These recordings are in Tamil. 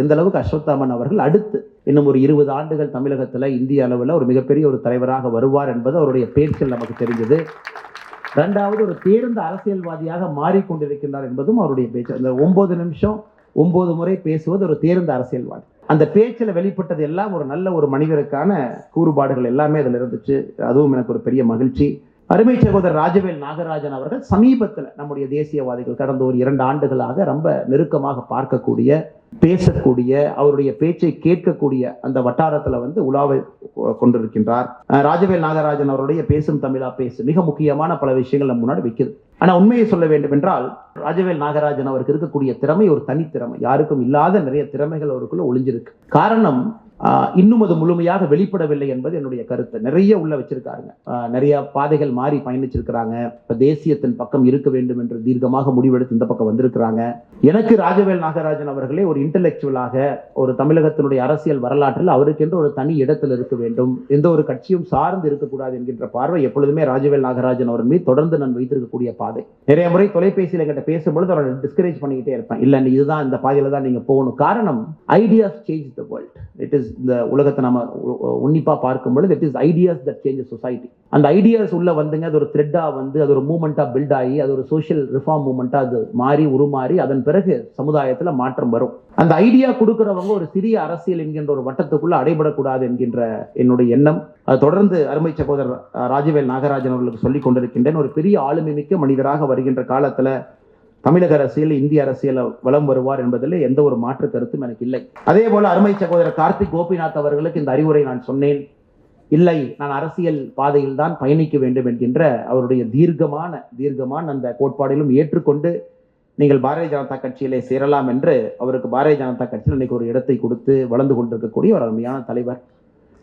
எந்த அளவுக்கு அஸ்வத்தாமன் அவர்கள் அடுத்து இன்னும் ஒரு இருபது ஆண்டுகள் தமிழகத்தில் இந்திய அளவில் ஒரு மிகப்பெரிய ஒரு தலைவராக வருவார் என்பது அவருடைய பேச்சில் நமக்கு தெரிஞ்சது. ரெண்டாவது ஒரு தேர்ந்த அரசியல்வாதியாக மாறிக்கொண்டிருக்கின்றார் என்பதும் அவருடைய பேச்சு. அந்த ஒன்பது நிமிஷம் ஒன்பது முறை பேசுவது ஒரு தேர்ந்த அரசியல்வாதி. அந்த பேச்சில் வெளிப்பட்டது எல்லாம் ஒரு நல்ல ஒரு மனிதருக்கான கூறுபாடுகள் எல்லாமே அதில் இருந்துச்சு. அதுவும் எனக்கு ஒரு பெரிய மகிழ்ச்சி. அருமை சகோதரர் ராஜவேல் நாகராஜன் அவர்கள் சமீபத்தில் நம்முடைய தேசியவாதிகள் கடந்த ஒரு இரண்டு ஆண்டுகளாக ரொம்ப நெருக்கமாக பார்க்கக்கூடிய பேசக்கூடிய அவருடைய பேச்சை கேட்கக்கூடிய அந்த வட்டாரத்தில் வந்து உலாவை கொண்டிருக்கின்றார். ராஜவேல் நாகராஜன் அவருடைய பேசும் தமிழா பேசு மிக முக்கியமான பல விஷயங்கள் நம்ம முன்னாடி வைக்கிறது ஆனா உண்மையை சொல்ல வேண்டும் என்றால் ராஜவேல் நாகராஜன் அவருக்கு இருக்கக்கூடிய திறமை ஒரு தனித்திறமை. யாருக்கும் இல்லாத நிறைய திறமைகள் அவருக்குள்ள ஒளிஞ்சிருக்கு. காரணம் இன்னும் அது முழுமையாக வெளிப்படவில்லை என்பது என்னுடைய கருத்து. நிறைய உள்ள வச்சிருக்காருங்க. நிறைய பாதைகள் மாறி பயணிச்சிருக்கிறாங்க. இப்போ தேசியத்தின் பக்கம் இருக்க வேண்டும் என்று தீர்க்கமாக முடிவெடுத்து இந்த பக்கம் வந்திருக்கிறாங்க. எனக்கு ராஜவேல் நாகராஜன் அவர்களே ஒரு இன்டலெக்சுவலாக ஒரு தமிழகத்தினுடைய அரசியல் வரலாற்றில் அவருக்கென்று ஒரு தனி இடத்தில் இருக்க வேண்டும். எந்த ஒரு கட்சியும் சார்ந்து இருக்கக்கூடாது என்கின்ற பார்வை எப்பொழுதுமே ராஜவேல் நாகராஜன் அவர் மீது தொடர்ந்து நான் வைத்திருக்கக்கூடிய பாதை. நிறைய முறை தொலைபேசியில் என்கிட்ட பேசும்பொழுது அவரை டிஸ்கரேஜ் பண்ணிக்கிட்டே இருப்பேன். இல்லை இதுதான் இந்த பாதையில தான் நீங்க போகணும். காரணம் ideas change the world it is இந்த உலகத்தை நம்ம உன்னிப்பாக உன்னிப்பா பார்க்கும் பொழுது it is ideas that change society அந்த ஐடியாஸ் உள்ள வந்துங்க அது ஒரு த்ரெட்டா வந்து அது ஒரு மூமெண்டா பில்ட் ஆகி அது ஒரு சோஷியல் ரிஃபார்ம் மூமெண்டா அது மாறி உருமாறி அதன் பிறகு சமுதாயத்துல மாற்றம் வரும். அந்த ஐடியா கொடுக்குறவங்க ஒரு சிறிய அரசியல் என்கின்ற ஒரு வட்டத்துக்குள்ள அடைபடக்கூடாது என்கின்ற என்னுடைய எண்ணம். அது தொடர்ந்து அருமை சகோதரர் ராஜவேல் நாகராஜன் அவர்களுக்கு சொல்லிக் கொண்டிருக்கின்றேன். ஒரு பெரிய ஆளுமை மிக்க மனிதராக வருகின்ற காலத்துல தமிழக அரசியல் இந்திய அரசியல் வலம் வருவார் என்பதில் எந்த ஒரு மாற்று கருத்தும் எனக்கு இல்லை. அதே போல அருமை சகோதரர் கார்த்திக் கோபிநாத் அவர்களுக்கு இந்த அறிவுரை நான் சொன்னேன். இல்லை நான் அரசியல் பாதையில் தான் பயணிக்க வேண்டும் என்கின்ற அவருடைய தீர்க்கமான தீர்க்கமான அந்த கோட்பாடிலும் ஏற்றுக்கொண்டு நீங்கள் பாரதிய ஜனதா கட்சியிலே சேரலாம் என்று அவருக்கு பாரதிய ஜனதா கட்சியில் இன்னைக்கு ஒரு இடத்தை கொடுத்து வளர்ந்து கொண்டிருக்கக்கூடிய ஒரு அருமையான தலைவர்.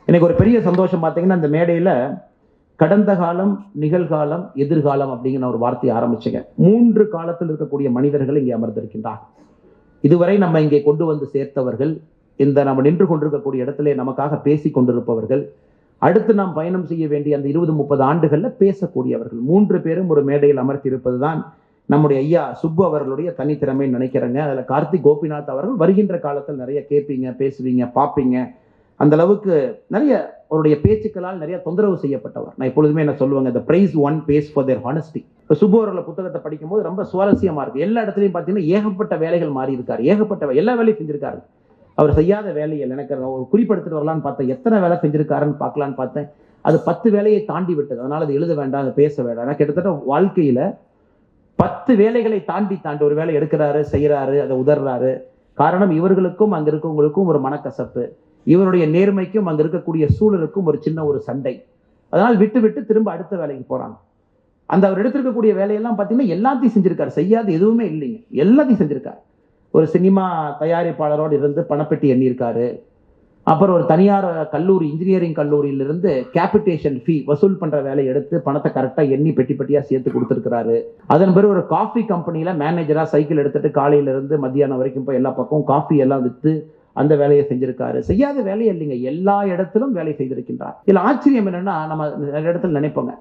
எனக்கு ஒரு பெரிய சந்தோஷம் பார்த்தீங்கன்னா அந்த மேடையில கடந்த காலம் நிகழ்காலம் எதிர்காலம் அப்படிங்கிற ஒரு வார்த்தையை ஆரம்பிச்சுங்க. மூன்று காலத்தில் இருக்கக்கூடிய மனிதர்கள் இங்கே அமர்ந்திருக்கின்றார். இதுவரை நம்ம இங்கே கொண்டு வந்து சேர்த்தவர்கள் இந்த நம்ம நின்று கொண்டிருக்கக்கூடிய இடத்திலே நமக்காக பேசி கொண்டிருப்பவர்கள் அடுத்து நாம் பயணம் செய்ய வேண்டிய அந்த இருபது முப்பது ஆண்டுகளில் பேசக்கூடியவர்கள். மூன்று பேரும் ஒரு மேடையில் அமர்த்தியிருப்பது தான் நம்முடைய ஐயா சுப்பு அவர்களுடைய தனித்திறமை நினைக்கிறேங்க. அதில் கார்த்திக் கோபிநாத் அவர்கள் வருகின்ற காலத்தில் நிறைய கேட்பீங்க பேசுவீங்க பார்ப்பீங்க அந்த அளவுக்கு நிறைய அவருடைய பேச்சுக்களால் நிறைய தொந்தரவு செய்யப்பட்டவர். நான் எப்பொழுதுமே என்ன சொல்லுவாங்க இந்த price one pays for their honesty இப்போ சுப்பு அவர்கள புத்தகத்தை படிக்கும்போது ரொம்ப சுவாரஸ்யமா இருக்கு. எல்லா இடத்துலையும் பார்த்தீங்கன்னா ஏகப்பட்ட வேலைகள் மாறி இருக்காரு ஏகப்பட்ட எல்லா வேலையும் செஞ்சிருக்காரு. அவர் செய்யாத வேலைகள் எனக்கு ஒரு குறிப்பிடுத்துட்டு வரலான்னு பார்த்தேன். எத்தனை வேலை செஞ்சிருக்காருன்னு பார்க்கலான்னு பார்த்தேன். அது பத்து வேலையை தாண்டி விட்டது. அதனால அது எழுத வேண்டாம் அது பேச வேண்டாம். ஏன்னா கிட்டத்தட்ட வாழ்க்கையில பத்து வேலைகளை தாண்டி தாண்டி ஒரு வேலை எடுக்கிறாரு செய்யறாரு அதை உதறாரு காரணம் இவர்களுக்கும் அங்க இருக்கவங்களுக்கும் ஒரு மனக்கசப்பு. இவருடைய நேர்மைக்கும் அங்க இருக்கக்கூடிய சூழலுக்கும் ஒரு சின்ன ஒரு சண்டை. அதனால் விட்டு விட்டு திரும்ப அடுத்த வேலைக்கு போறாங்க. அந்த அவர் எடுத்திருக்கக்கூடிய வேலையெல்லாம் பார்த்தீங்கன்னா எல்லாத்தையும் செஞ்சிருக்காரு. செய்யாத எதுவுமே இல்லைங்க. எல்லாத்தையும் செஞ்சிருக்காரு. ஒரு சினிமா தயாரிப்பாளரோடு இருந்து பணப்பெட்டி எண்ணியிருக்காரு. அப்புறம் ஒரு தனியார் கல்லூரி இன்ஜினியரிங் கல்லூரியிலிருந்து கேபிட்டேஷன் ஃபீ வசூல் பண்ற வேலையை எடுத்து பணத்தை கரெக்டாக எண்ணி பெட்டி பெட்டியா சேர்த்து கொடுத்துருக்கிறாரு. அதன் பிறகு ஒரு காஃபி கம்பெனியில் மேனேஜரா சைக்கிள் எடுத்துட்டு காலையில இருந்து மத்தியானம் வரைக்கும் போய் எல்லா பக்கம் காஃபி எல்லாம் வித்து அந்த வேலையை செஞ்சிருக்காரு. செய்யாத வேலையை இல்லைங்க. எல்லா இடத்திலும் வேலை செய்திருக்கின்றார். இதுல ஆச்சரியம் என்னன்னா நம்ம இடத்துல நினைப்போங்க.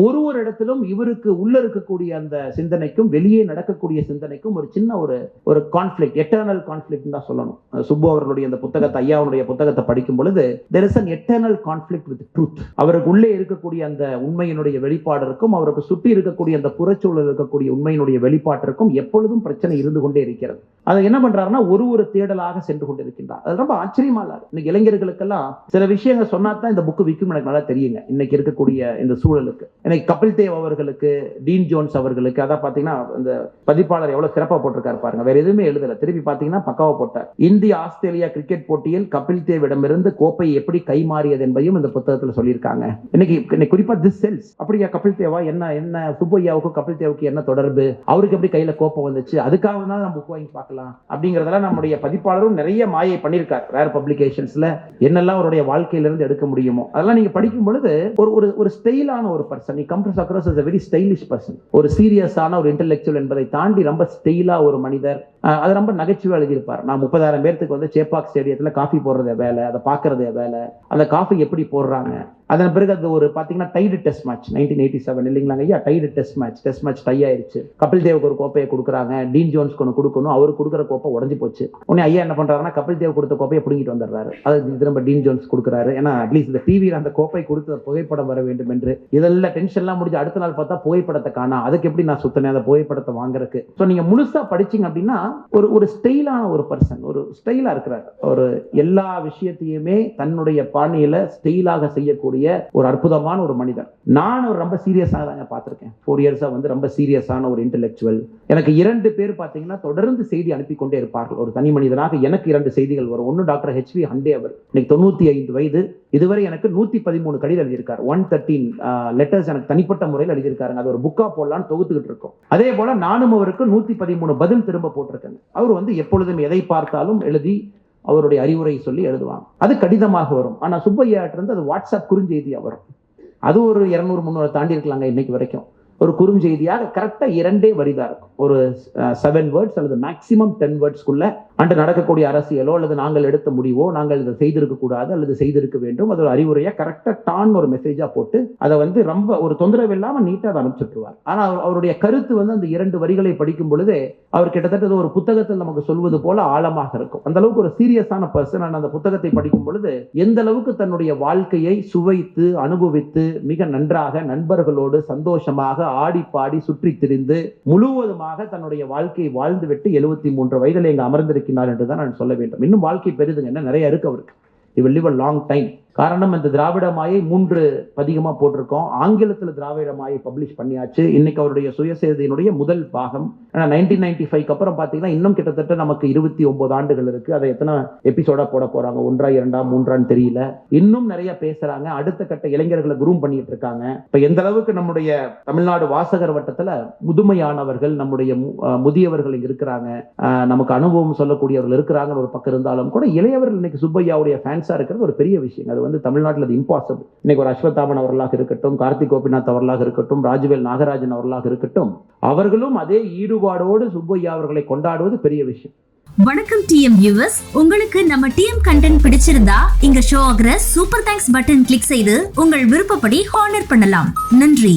ஒரு ஒரு இடத்திலும் இவருக்கு உள்ள இருக்கக்கூடிய அந்த சிந்தனைக்கும் வெளியே நடக்கக்கூடிய சிந்தனைக்கும் ஒரு சின்ன ஒரு ஒரு கான்ஃபிளிக் எட்டர்னல் கான்ஃபிளிக் தான் சொல்லணும். சுப்பு அவர்களுடைய அந்த புத்தகத்தை ஐயாவுடைய புத்தகத்தை படிக்கும் பொழுது there is an eternal conflict with truth அவருக்கு உள்ளே இருக்கக்கூடிய அந்த உண்மையினுடைய வெளிப்பாடுக்கும் அவருக்கு சுற்றி இருக்கக்கூடிய அந்த புறச்சூழல் இருக்கக்கூடிய உண்மையினுடைய வெளிப்பாட்டிற்கும் எப்பொழுதும் பிரச்சனை இருந்து கொண்டே இருக்கிறது. அதை என்ன பண்றாருன்னா ஒரு ஒரு தேடலாக சென்று கொண்டிருக்கின்றார். அது ரொம்ப ஆச்சரியமா இல்லாது. இன்னைக்கு இளைஞர்களுக்கெல்லாம் சில விஷயங்கள் சொன்னா தான் இந்த புக்கு விற்கும் எனக்கு நல்லா தெரியுங்க. இன்னைக்கு இருக்கக்கூடிய இந்த சூழலுக்கு. இன்னைக்கு கபில் தேவ் அவர்களுக்கு டீன் ஜோன்ஸ் அவர்களுக்கு அதான் பாத்தீங்கன்னா இந்த பதிப்பாளர் எவ்வளவு சிறப்பா போட்டிருக்காரு பாருங்க. வேற எதுவுமே எழுதல. திருப்பி பாத்தீங்கன்னா பக்காவா போட்டார். இந்திய ஆஸ்திரேலியா கிரிக்கெட் போட்டியில் கபில் தேவிடமிருந்து கோப்பை எப்படி கைமாறியது என்பதையும் இந்த புத்தகத்துல சொல்லியிருக்காங்க. இன்னைக்கு இன்னைக்கு குறிப்பா திஸ் செல்ஸ் அப்படியா கபில் தேவா? என்ன என்ன சுப்பையாவுக்கும் கபில் தேவுக்கு என்ன தொடர்பு? அவருக்கு எப்படி கையில கோப்பம் வந்துச்சு? அதுக்காக தான் நம்ம புக் வாங்கி பார்க்கலாம். அப்படிங்கறதெல்லாம் நம்முடைய பதிப்பாளரும் நிறைய மாயை பண்ணியிருக்காரு. வேற பப்ளிகேஷன்ஸ்ல என்னெல்லாம் அவருடைய வாழ்க்கையில இருந்து எடுக்க முடியுமோ? அதெல்லாம் நீங்க படிக்கும் பொழுது ஒரு ஒரு ஒரு ஸ்டைலான ஒரு பர்சன் நீ comes across is very stylish person ஒரு சீரியஸான ஒரு இன்டெலெக்சுவல் என்பதை தாண்டி ரொம்ப ஸ்டைலா ஒரு மனிதர். அது ரொம்ப நகைச்சுவை எழுதியிருப்பார். நான் முப்பதாயிரம் பேர்த்துக்கு வந்து சேப்பாக் ஸ்டேடியத்துல காஃபி போடுறத வேலை அதை பாக்குறதே வேலை. அந்த காஃபி எப்படி போடுறாங்க? அதன் பிறகு அது ஒரு பார்த்தீங்கன்னா tied test match nineteen eighty seven இல்லைங்களாங்க? ஐயா tied test match test match tie ஆயிருச்சு. கபில் தேவுக்கு ஒரு கோப்பையை கொடுக்குறாங்க. டீன் ஜோன்ஸ்க்கு ஒன்று கொடுக்கணும். அவர் கொடுக்குற கோப்பை உடஞ்சி போச்சு. உடனே ஐயா என்ன பண்ணுறாருன்னா கபில் தேவ் கொடுத்த கோப்பையை பிடுங்கிட்டு வந்துடுறாரு. அது திரும்ப டீன் ஜோன்ஸ் கொடுக்குறாரு. ஏன்னா அட்லீஸ்ட் இந்த டிவியில் அந்த கோப்பை கொடுத்த புகைப்படம் வர வேண்டும் என்று. இதெல்லாம் டென்ஷன்லாம் முடிஞ்சு அடுத்த நாள் பார்த்தா புகைப்படத்தை காணா. அதுக்கு எப்படி நான் சுத்தினேன்? அந்த புகைப்படத்தை வாங்குறதுக்கு. ஸோ நீங்கள் முழுசாக படிச்சீங்க அப்படின்னா ஒரு ஒரு ஸ்டைலான ஒரு பர்சன் ஒரு ஸ்டைலாக இருக்கிறார். ஒரு எல்லா விஷயத்தையுமே தன்னுடைய பாணியில் ஸ்டைலாக செய்யக்கூடிய ஒரு அற்புதமான ஒரு மனிதர் நான் ஒரு ரொம்ப சீரியஸாக தாங்க பார்த்துருக்கேன். ஃபோர் இயர்ஸா வந்து ரொம்ப சீரியஸான ஒரு இன்டெலெக்சுவல் எனக்கு இரண்டு பேர் பார்த்தீங்கன்னா தொடர்ந்து செய்தி அனுப்பி கொண்டே இருப்பார்கள். ஒரு தனி மனிதனாக எனக்கு இரண்டு செய்திகள் வரும். ஒன்று டாக்டர் ஹெச்வி ஹண்டே அவர். இன்னைக்கு தொண்ணூத்தி ஐந்து வயது. இதுவரை எனக்கு நூத்தி பதிமூணு கடிதம் எழுதியிருக்கார். ஒன் தேர்ட்டீன் லெட்டர்ஸ் எனக்கு தனிப்பட்ட முறையில் எழுதியிருக்காருங்க. அது ஒரு புக்கா போடலான்னு தொகுத்துக்கிட்டு இருக்கோம். அதே போல நானும் அவருக்கு நூத்தி பதிமூணு பதில் திரும்ப போட்டிருக்கேன் அவர் வந்து எப்பொழுதும் எதை பார்த்தாலும் எழுதி அவருடைய அறிவுரை சொல்லி எழுதுவாங்க. அது கடிதமாக வரும். ஆனால் சுப்பையாட்டிருந்து அது வாட்ஸ்அப் குறுஞ்செய்தியாக வரும். அது ஒரு இரநூறு முந்நூறு தாண்டி இருக்கலாங்க இன்னைக்கு வரைக்கும். ஒரு குறுஞ்செய்தியாக கரெக்டாக இரண்டே வரிதான் இருக்கும். ஒரு செவன் வேர்ட்ஸ் அல்லது மேக்சிமம் டென் வேர்ட்ஸ்க்குள்ள அன்று நடக்கக்கூடிய அரசியலோ அல்லது நாங்கள் எடுத்த முடிவோ நாங்கள் இதை செய்திருக்க கூடாது அல்லது செய்திருக்க வேண்டும். அதோட அறிவுரையை கரெக்டாக கரெக்டா டான் ஒரு மெசேஜா போட்டு அதை வந்து ரொம்ப ஒரு தொந்தரவு இல்லாம நீட்டா அதை அனுப்பிச்சுட்டுருவார். ஆனா அவர்- அவருடைய கருத்து வந்து அந்த இரண்டு வரிகளை படிக்கும் பொழுதே அவர் கிட்டத்தட்ட ஒரு புத்தகத்தில் நமக்கு சொல்வது போல ஆழமாக இருக்கும். அந்த அளவுக்கு ஒரு சீரியஸான பர்சன் அந்த புத்தகத்தை படிக்கும் பொழுது எந்த அளவுக்கு தன்னுடைய வாழ்க்கையை சுவைத்து அனுபவித்து மிக நன்றாக நண்பர்களோடு சந்தோஷமாக ஆடி பாடி சுற்றி திரிந்து முழுவதுமாக தன்னுடைய வாழ்க்கையை வாழ்ந்துவிட்டு எழுபத்தி மூன்று வயதில் இங்கு அமர்ந்திருக்கிறார் என்று தான் நான் சொல்ல வேண்டும். இன்னும் வாழ்க்கை பெரிதுங்க. என்ன நிறைய இருக்கு அவருக்கு. இவர் லிவ் அ லாங் டைம் காரணம் இந்த திராவிட மாயை மூன்று பதிகமாக போட்டிருக்கோம். ஆங்கிலத்துல திராவிட மாயை பப்ளிஷ் பண்ணியாச்சு. இன்னைக்கு அவருடைய சுயசேதையினுடைய முதல் பாகம். ஆனால் நைன்டீன் நைன்டி ஃபைவ் அப்புறம் பார்த்தீங்கன்னா இன்னும் கிட்டத்தட்ட நமக்கு இருபத்தி ஒன்பது ஆண்டுகள் இருக்கு. அதை எத்தனை எபிசோடா போட போறாங்க? ஒன்றா இரண்டா மூன்றான்னு தெரியல. இன்னும் நிறைய பேசுறாங்க. அடுத்த கட்ட இளைஞர்களை குரூம் பண்ணிட்டு இருக்காங்க. இப்ப எந்த அளவுக்கு நம்முடைய தமிழ்நாடு வாசகர் வட்டத்துல முதுமையானவர்கள் நம்முடைய மு- முதியவர்கள் இருக்கிறாங்க நமக்கு அனுபவம் சொல்லக்கூடியவர்கள் இருக்கிறாங்கன்னு ஒரு பக்கம் இருந்தாலும் கூட இளையவர்கள் இன்னைக்கு சுப்பையாவுடைய ஃபேன்ஸா இருக்கிறது ஒரு பெரிய விஷயம் அது வந்து தமிழ்நாட்டில் அது இம்பாசிபிள் இன்னைக்கு ஒரு அஸ்வத்தாமன் அவர்களாக இருக்கட்டும் கார்த்திக் கோபிநாத் அவர்களாக இருக்கட்டும் ராஜவேல் நாகராஜன் அவர்களாக இருக்கட்டும் அவர்களும் அதே ஈடுபாடோடு சுப்பையா அவர்களை கொண்டாடுவது பெரிய விஷயம். வணக்கம் டிஎம் வியூவர்ஸ் உங்களுக்கு நம்ம டிஎம் கண்டென்ட் பிடிச்சிருந்தா இங்க ஷோ ஆகிற சூப்பர் தேங்க்ஸ் பட்டன் கிளிக் செய்து உங்கள் விருப்பப்படி ஹானர் பண்ணலாம். நன்றி.